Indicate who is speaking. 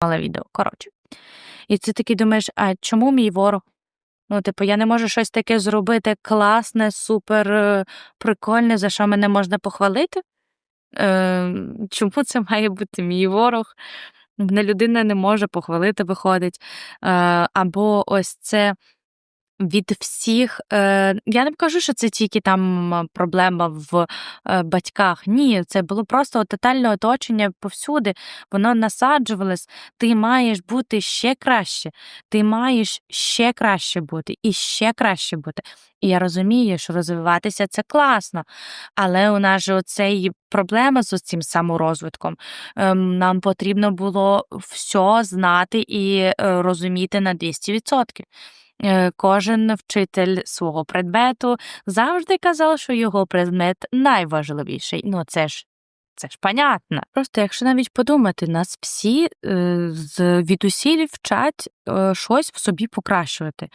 Speaker 1: знімала відео. Коротше. І ти такий думаєш, а чому мій ворог? Ну, типу, я не можу щось таке зробити класне, супер е, прикольне, за що мене можна похвалити. Е, чому це має бути мій ворог? Мене людина не може похвалити, виходить. Е, або ось це від всіх. Е, я не кажу, що це тільки там проблема в е, батьках. Ні, це було просто тотальне оточення повсюди. Воно насаджувалось. Ти маєш бути ще краще. Ти маєш ще краще бути і ще краще бути. І я розумію, що розвиватися це класно, але у нас же оцей проблема з цим саморозвитком. Ем, Нам потрібно було все знати і е, розуміти на 200%. Е, Кожен вчитель свого предмету завжди казав, що його предмет найважливіший. Ну, це ж це ж понятно. Просто якщо навіть подумати, нас всі е, з відусіль вчать е, щось в собі покращувати.